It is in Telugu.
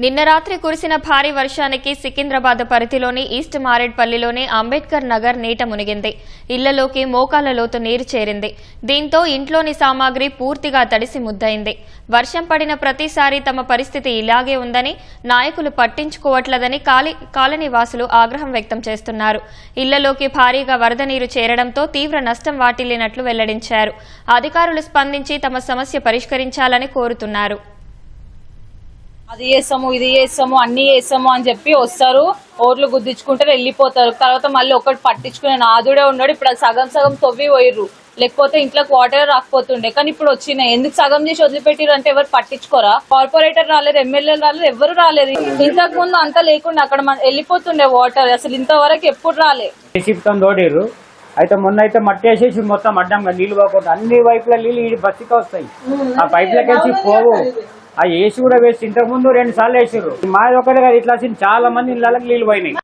నిన్న రాత్రి కురిసిన భారీ వర్షానికి సికింద్రాబాద్ పరిధిలోని ఈస్ట్ మారేడ్పల్లిలోని అంబేద్కర్ నగర్ నీట మునిగింది. ఇళ్ళలోకి మోకాల లోతు నీరు చేరింది. దీంతో ఇంట్లోని సామాగ్రి పూర్తిగా తడిసి ముద్దయింది. వర్షం పడిన ప్రతిసారి తమ పరిస్థితి ఇలాగే ఉందని నాయకులు పట్టించుకోవట్లేదని కాలి కాలనీ వాసులు ఆగ్రహం వ్యక్తం చేస్తున్నారు. ఇళ్ళలోకి భారీగా వరద నీరు చేరడంతో తీవ్ర నష్టం వాటిల్లినట్లు వెల్లడించారు. అధికారులు స్పందించి తమ సమస్య పరిష్కరించాలని కోరుతున్నారు. అది చేస్తాము ఇది చేస్తాము అన్ని చేస్తాము అని చెప్పి వస్తారు. ఓట్లు గుద్దించుకుంటారు వెళ్ళిపోతారు. తర్వాత మళ్ళీ ఒకటి పట్టించుకునే నాదుడే ఉన్నాడు. ఇప్పుడు సగం సగం తవ్వి పోయిర్రు. లేకపోతే ఇంట్లోకి వాటర్ రాకపోతుండే. కానీ ఇప్పుడు వచ్చినాయి. ఎందుకు సగం చేసి వదిలిపెట్టిరు అంటే ఎవరు పట్టించుకోరా? కార్పొరేటర్ రాలేదు ఎమ్మెల్యే రాలేదు ఎవరు రాలేదు. ఇంతకు ముందు అంత లేకుండా అక్కడ వెళ్ళిపోతుండే వాటర్ అసలు ఇంతవరకు ఎప్పుడు రాలే. జేసీబీతో తోడిర్రు అయితే మొన్న అయితే మట్టి వేసేసి మొత్తం అడ్డంగా నీళ్ళు పోకుండా అన్ని వైపుల నీళ్ళు ఈ బస్తికి వస్తాయి. ఆ పైపులకి వేసి పోవు. ఆ ఏసీ కూడా వేసి ఇంతకుముందు రెండు సార్లు వేసారు మాది ఒకటే కాదు ఇట్లా వచ్చింది. చాలా మంది ఇళ్ళకి నీళ్ళు పోయినాయి.